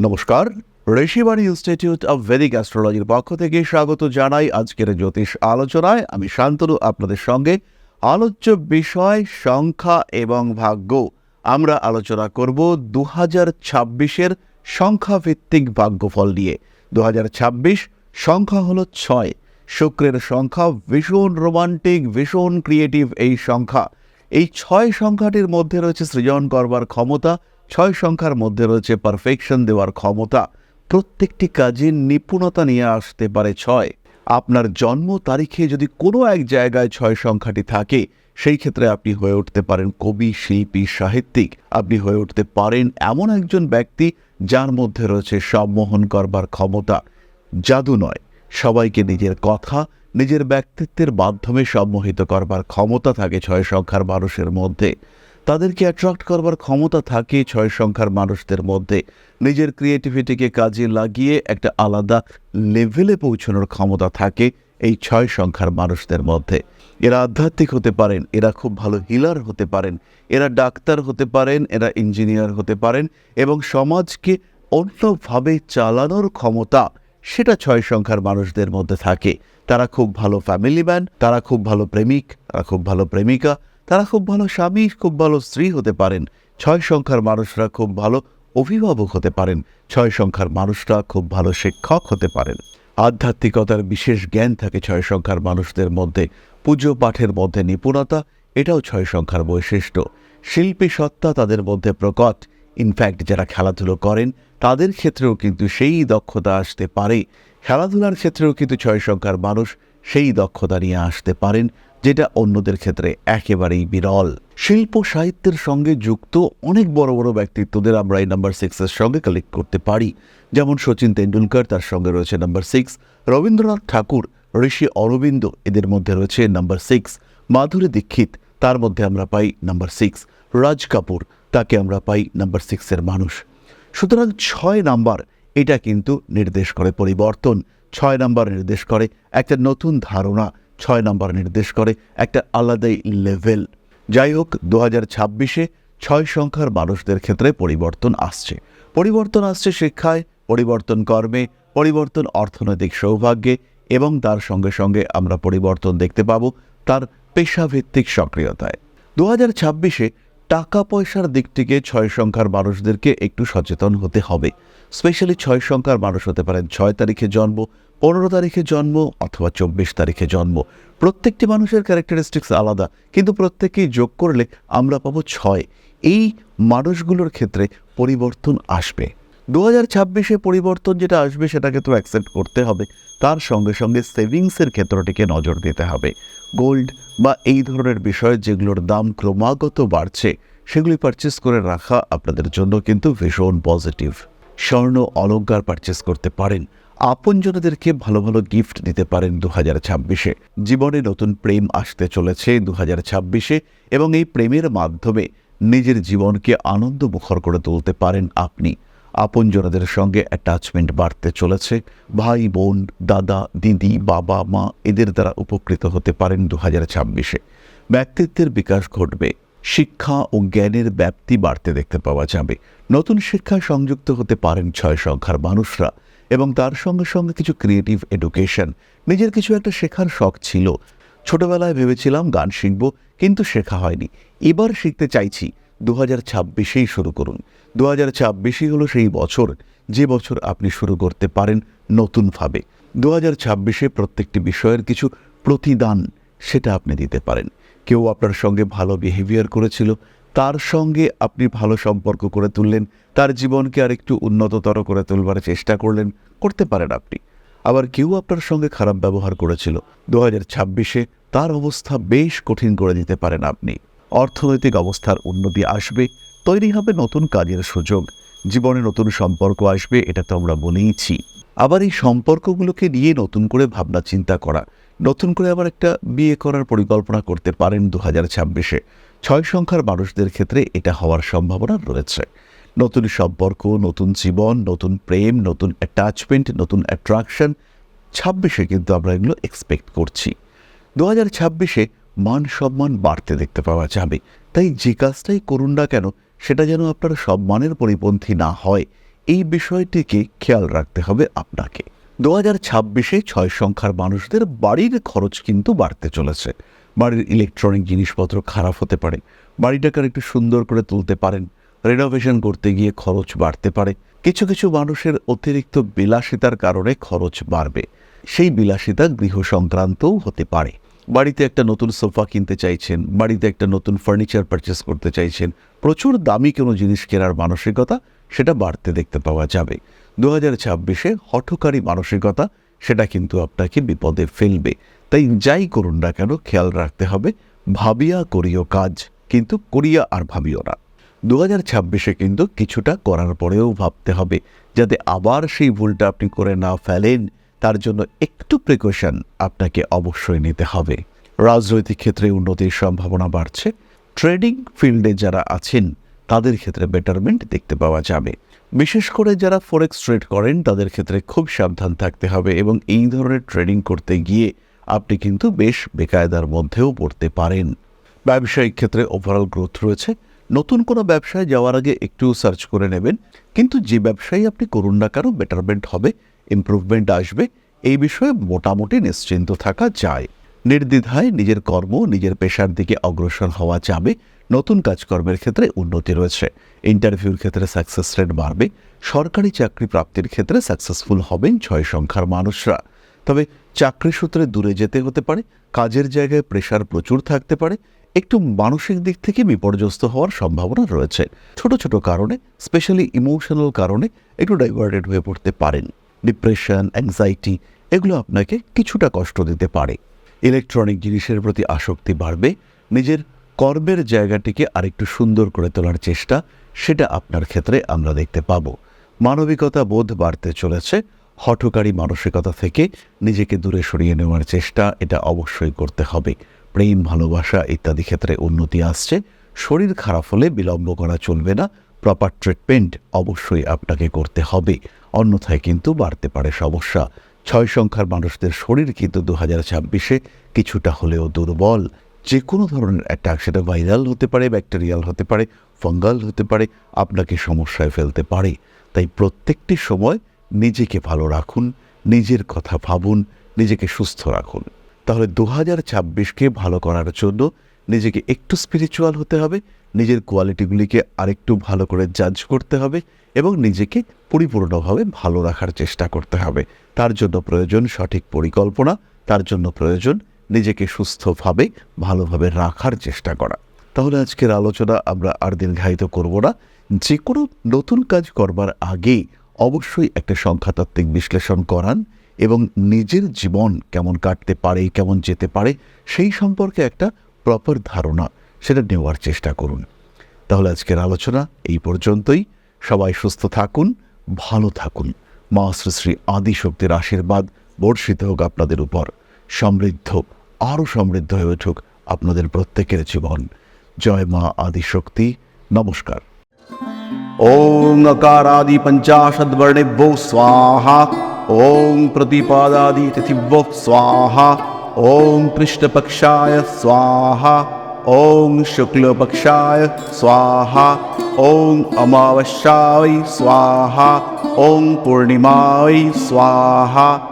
নমস্কার, Rishibani institute of Vedic অ্যাস্ট্রোলজির পক্ষ থেকে স্বাগত জানাই আজকের জ্যোতিষ আলোচনায়। আমি শান্তনু, আপনাদের সঙ্গে। আলোচ্য বিষয় সংখ্যা এবং ভাগ্য। আমরা আলোচনা করব দু হাজার ছাব্বিশের সংখ্যাভিত্তিক ভাগ্যফল নিয়ে। দু হাজার ছাব্বিশ সংখ্যা হলো ছয়। শুক্রের সংখ্যা ভীষণ রোমান্টিক, ভীষণ ক্রিয়েটিভ এই সংখ্যা। এই ছয় সংখ্যাটির মধ্যে রয়েছে সৃজন করবার ক্ষমতা ছয় সংখ্যার মধ্যে রয়েছে পারফেকশন দেওয়ার ক্ষমতা। প্রত্যেকটি কাজে নিপুণতা নিয়ে আসতে পারে ছয়। আপনার জন্ম তারিখে যদি কোনো এক জায়গায় ছয় সংখ্যাটি থাকে, সেই ক্ষেত্রে আপনি হয়ে উঠতে পারেন কবি, শিল্পী, সাহিত্যিক। আপনি হয়ে উঠতে পারেন এমন একজন ব্যক্তি যার মধ্যে রয়েছে সম্মোহন করবার ক্ষমতা। জাদু নয়, সবাইকে নিজের কথা, নিজের ব্যক্তিত্বের মাধ্যমে সম্মোহিত করবার ক্ষমতা থাকে ছয় সংখ্যার মানুষের মধ্যে। তাদেরকে অ্যাট্রাক্ট করবার ক্ষমতা থাকে ছয় সংখ্যার মানুষদের মধ্যে। নিজের ক্রিয়েটিভিটিকে কাজে লাগিয়ে একটা আলাদা লেভেলে পৌঁছানোর ক্ষমতা থাকে এই ছয় সংখ্যার মানুষদের মধ্যে। এরা আধ্যাত্মিক হতে পারেন, এরা খুব ভালো হিলার হতে পারেন, এরা ডাক্তার হতে পারেন, এরা ইঞ্জিনিয়ার হতে পারেন এবং সমাজকে অন্যভাবে চালানোর ক্ষমতা সেটা ছয় সংখ্যার মানুষদের মধ্যে থাকে। তারা খুব ভালো ফ্যামিলি ম্যান তারা খুব ভালো প্রেমিক, তারা খুব ভালো প্রেমিকা তারা খুব ভালো স্বামী, খুব ভালো স্ত্রী হতে পারেন। ছয় সংখ্যার মানুষরা খুব ভালো অভিভাবক হতে পারেন। ছয় সংখ্যার মানুষরা খুব ভালো শিক্ষক হতে পারেন। আধ্যাত্মিকতার বিশেষ জ্ঞান থাকে ছয় সংখ্যার মানুষদের মধ্যে। পুজো পাঠের মধ্যে নিপুণতা, এটাও ছয় সংখ্যার বৈশিষ্ট্য। শিল্পী সত্তা তাদের মধ্যে প্রকট। ইনফ্যাক্ট যারা খেলাধুলো করেন, তাদের ক্ষেত্রেও কিন্তু সেই দক্ষতা আসতে পারে। খেলাধুলার ক্ষেত্রেও কিন্তু ছয় সংখ্যার মানুষ সেই দক্ষতা নিয়ে আসতে পারেন। যেটা অন্যদের ক্ষেত্রে একেবারেই বিরল। শিল্প সাহিত্যের সঙ্গে যুক্ত অনেক বড় বড় ব্যক্তিত্বদের আমরা এই নাম্বার সিক্সের সঙ্গে কালেক্ট করতে পারি। যেমন সচিন তেন্ডুলকর, তার সঙ্গে রয়েছে নাম্বার সিক্স রবীন্দ্রনাথ ঠাকুর, ঋষি অরবিন্দ, এদের মধ্যে রয়েছে নাম্বার সিক্স মাধুরী দীক্ষিত, তার মধ্যে আমরা পাই নাম্বার সিক্স রাজ কাপুর, তাকে আমরা পাই নাম্বার সিক্সের মানুষ। সুতরাং ছয় নাম্বার এটা কিন্তু নির্দেশ করে পরিবর্তন, ছয় নাম্বার নির্দেশ করে একটা নতুন ধারণা ছয় নম্বর নির্দেশ করে একটা আলাদাই লেভেল যাই হোক দু হাজার ছাব্বিশে ছয় সংখ্যার মানুষদের ক্ষেত্রে পরিবর্তন আসছে। পরিবর্তন আসছে শিক্ষায়, পরিবর্তন কর্মে, পরিবর্তন অর্থনৈতিক সৌভাগ্যে এবং তার সঙ্গে সঙ্গে আমরা পরিবর্তন দেখতে পাব তার পেশাভিত্তিক সক্রিয়তায়। দু হাজার ছাব্বিশে টাকা পয়সার দিক থেকে ছয় সংখ্যার মানুষদেরকে একটু সচেতন হতে হবে। স্পেশালি ছয় সংখ্যার মানুষ হতে পারেন। ছয় তারিখে জন্ম, পনেরো তারিখে জন্ম অথবা চব্বিশ তারিখে জন্ম। প্রত্যেকটি মানুষের ক্যারেক্টারিস্টিক্স আলাদা, কিন্তু প্রত্যেকেই যোগ করলে আমরা পাবো ছয়। এই মানুষগুলোর ক্ষেত্রে পরিবর্তন আসবে। দু হাজার ছাব্বিশে পরিবর্তন যেটা আসবে সেটাকে তো অ্যাকসেপ্ট করতে হবে। তার সঙ্গে সঙ্গে সেভিংসের ক্ষেত্রটিকে নজর দিতে হবে। গোল্ড বা এই ধরনের বিষয় যেগুলোর দাম ক্রমাগত বাড়ছে, সেগুলি পারচেস করে রাখা আপনাদের জন্য কিন্তু ভীষণ পজিটিভ স্বর্ণ অলঙ্কার পারচেস করতে পারেন। আপনজনদেরকে ভালো ভালো গিফট দিতে পারেন দু হাজার ছাব্বিশে। জীবনে নতুন প্রেম আসতে চলেছে দু হাজার ছাব্বিশে এবং এই প্রেমের মাধ্যমে নিজের জীবনকে আনন্দ মুখর করে তুলতে পারেন আপনি। আপনজনদের সঙ্গে অ্যাটাচমেন্ট বাড়তে চলেছে। ভাই, বোন, দাদা, দিদি, বাবা, মা এদের দ্বারা উপকৃত হতে পারেন দু হাজার ছাব্বিশে। ব্যক্তিত্বের বিকাশ ঘটবে। শিক্ষা ও জ্ঞানের ব্যাপ্তি বাড়তে দেখতে পাওয়া যাবে। নতুন শিক্ষায় সংযুক্ত হতে পারেন ছয় সংখ্যার মানুষরা এবং তার সঙ্গে সঙ্গে কিছু ক্রিয়েটিভ এডুকেশন নিজের কিছু একটা শেখার শখ ছিল। ছোটবেলায় ভেবেছিলাম গান শিখব, কিন্তু শেখা হয়নি। এবার শিখতে চাইছি। দু হাজার ছাব্বিশেই শুরু করুন। দু হাজার ছাব্বিশই হলো সেই বছর, যে বছর আপনি শুরু করতে পারেন নতুনভাবে। দু হাজার ছাব্বিশে প্রত্যেকটি বিষয়ের কিছু প্রতিদান, সেটা আপনি দিতে পারেন। কেউ আপনার সঙ্গে ভালো বিহেভিয়ার করেছিল, তার সঙ্গে আপনি ভালো সম্পর্ক করে তুললেন, তার জীবনকে আরেকটু উন্নততর করে তুলবার চেষ্টা করলেন, করতে পারেন আপনি। আবার কেউ আপনার সঙ্গে খারাপ ব্যবহার করেছিল, দু হাজার ছাব্বিশে তার অবস্থা বেশ কঠিন করে দিতে পারেন আপনি। অর্থনৈতিক অবস্থার উন্নতি আসবে, তৈরি হবে নতুন কাজের সুযোগ, জীবনে নতুন সম্পর্ক আসবে, এটা তো আমরা বলেইছি। আবার এই সম্পর্কগুলোকে নিয়ে নতুন করে ভাবনা চিন্তা করা নতুন করে আবার একটা বিয়ে করার পরিকল্পনা করতে পারেন দু হাজার ছাব্বিশে। ছয় সংখ্যার মানুষদের ক্ষেত্রে এটা হওয়ার সম্ভাবনা রয়েছে। নতুন সম্পর্ক, নতুন জীবন, নতুন প্রেম, নতুন অ্যাটাচমেন্ট নতুন অ্যাট্রাকশন ছাব্বিশে কিন্তু আমরা এগুলো এক্সপেক্ট করছি। দু হাজার ছাব্বিশে মান সম্মান বাড়তে দেখতে পাওয়া যাবে। তাই যে কাজটাই করুন না কেন, সেটা যেন আপনার সম্মানের পরিপন্থী না হয়, এই বিষয়টিকে খেয়াল রাখতে হবে আপনাকে। দু হাজার ছাব্বিশে ছয় সংখ্যার মানুষদের বাড়ির খরচ কিন্তু বাড়তে চলেছে। বাড়ির ইলেকট্রনিক জিনিসপত্র খারাপ হতে পারে। বাড়িটাকে একটু সুন্দর করে তুলতে পারেন। রেনোভেশন করতে গিয়ে খরচ বাড়তে পারে। কিছু কিছু মানুষের অতিরিক্ত বিলাসিতার কারণে খরচ বাড়বে। সেই বিলাসিতা গৃহ সংক্রান্তও হতে পারে। বাড়িতে একটা নতুন সোফা কিনতে চাইছেন, বাড়িতে একটা নতুন ফার্নিচার পারচেস করতে চাইছেন, প্রচুর দামি কোনো জিনিস কেনার মানসিকতা, সেটা বাড়তে দেখতে পাওয়া যাবে। দু হাজার ছাব্বিশে হঠকারী মানসিকতা, সেটা কিন্তু আপনাকে বিপদে ফেলবে। তাই যাই করুন না কেন, খেয়াল রাখতে হবে, ভাবিয়া করিও কাজ, কিন্তু করিয়া আর ভাবিও না। দু হাজার ছাব্বিশে কিন্তু কিছুটা করার পরেও ভাবতে হবে, যাতে আবার সেই ভুলটা আপনি করে না ফেলেন, তার জন্য একটু প্রিকশন আপনাকে অবশ্যই নিতে হবে। রাজনৈতিক ক্ষেত্রে উন্নতির সম্ভাবনা বাড়ছে। ট্রেডিং ফিল্ডে যারা আছেন, তাদের ক্ষেত্রে বেটারমেন্ট দেখতে পাওয়া যাবে। বিশেষ করে যারা ফরেক্স ট্রেড করেন, তাদের ক্ষেত্রে খুব সাবধান থাকতে হবে এবং এই ধরনের ট্রেডিং করতে গিয়ে আপনি কিন্তু বেশ বেকায়দার মধ্যেও পড়তে পারেন। ব্যবসায়িক ক্ষেত্রে ওভারঅল গ্রোথ রয়েছে। নতুন কোনো ব্যবসায় যাওয়ার আগে একটু সার্চ করে নেবেন। কিন্তু যে ব্যবসায়ী আপনি করুন না কেন বেটারমেন্ট হবে ইমপ্রুভমেন্ট আসবে। এই বিষয়ে মোটামুটি নিশ্চিন্ত থাকা যায়। নির্দ্বিধায় নিজের কর্ম, নিজের পেশার দিকে অগ্রসর হওয়া যাবে নতুন কাজকর্মের ক্ষেত্রে উন্নতি রয়েছে। ইন্টারভিউর ক্ষেত্রে সাকসেস রেট বাড়বে। সরকারি চাকরি প্রাপ্তির ক্ষেত্রে সাকসেসফুল হবেন ছয় সংখ্যার মানুষরা। তবে চাকরি সূত্রে দূরে যেতে হতে পারে, কাজের জায়গায় প্রেশার প্রচুর থাকতে পারে। একটু মানসিক দিক থেকে বিপর্যস্ত হওয়ার সম্ভাবনা রয়েছে। ছোট ছোট কারণে স্পেশালি ইমোশনাল কারণে একটু ডাইভার্টেড হয়ে পড়তে পারেন। ডিপ্রেশন অ্যাংজাইটি এগুলো আপনাকে কিছুটা কষ্ট দিতে পারে। ইলেকট্রনিক জিনিসের প্রতি আসক্তি বাড়বে, নিজের কর্মের জায়গাটিকে আরেকটু সুন্দর করে তোলার চেষ্টা, সেটা আপনার ক্ষেত্রে আমরা দেখতে পাবো। মানবিকতা বোধ বাড়তে চলেছে, হঠকারী মানসিকতা থেকে নিজেকে দূরে সরিয়ে নেওয়ার চেষ্টা, এটা অবশ্যই করতে হবে। প্রেম, ভালোবাসা ইত্যাদি ক্ষেত্রে উন্নতি আসছে, শরীর খারাপ হলে বিলম্ব করা চলবে না প্রপার ট্রিটমেন্ট অবশ্যই আপনাকে করতে হবে, অন্যথায় কিন্তু বাড়তে পারে সমস্যা। ছয় সংখ্যার মানুষদের শরীর কিন্তু দু হাজার ছাব্বিশে কিছুটা হলেও দুর্বল। যে কোনো ধরনের অ্যাটাক সেটা ভাইরাল হতে পারে ব্যাকটেরিয়াল হতে পারে ফাঙ্গাল হতে পারে, আপনাকে সমস্যায় ফেলতে পারে। তাই প্রত্যেকটি সময় নিজেকে ভালো রাখুন, নিজের কথা ভাবুন, নিজেকে সুস্থ রাখুন। তাহলে দু হাজার ছাব্বিশকে ভালো করার জন্য নিজেকে একটু স্পিরিচুয়াল হতে হবে, নিজের কোয়ালিটিগুলিকে আরেকটু ভালো করে জাজ করতে হবে এবং নিজেকে পরিপূর্ণভাবে ভালো রাখার চেষ্টা করতে হবে। তার জন্য প্রয়োজন সঠিক পরিকল্পনা, তার জন্য প্রয়োজন নিজেকে সুস্থভাবে, ভালোভাবে রাখার চেষ্টা করা। তাহলে আজকের আলোচনা আমরা আর দীর্ঘায়িত করব না। যে কোনো নতুন কাজ করবার আগেই অবশ্যই একটা সংখ্যাতাত্ত্বিক বিশ্লেষণ করান এবং নিজের জীবন কেমন কাটতে পারে, কেমন যেতে পারে, সেই সম্পর্কে একটা প্রপার ধারণা সেটা নেওয়ার চেষ্টা করুন। তাহলে আজকের আলোচনা এই পর্যন্তই। সবাই সুস্থ থাকুন, ভালো থাকুন। মা শ্রী আদিশক্তির আশীর্বাদ বর্ষিত হোক আপনাদের উপর। সমৃদ্ধ, আরও সমৃদ্ধ হয়ে উঠুক আপনাদের প্রত্যেকের জীবন। জয় মা আদিশক্তি। নমস্কার। ওং আকার আদি পঞ্চাশদ বর্ণেভ্যো স্বাহা। ওম প্রতিপাদাদি তিথিভ্যো স্বাহা। ॐ कृष्णपक्षाय स्वाहा ॐ शुक्लपक्षाय स्वाहा ॐ अमावस्याय स्वाहा ॐ पूर्णिमाय स्वाहा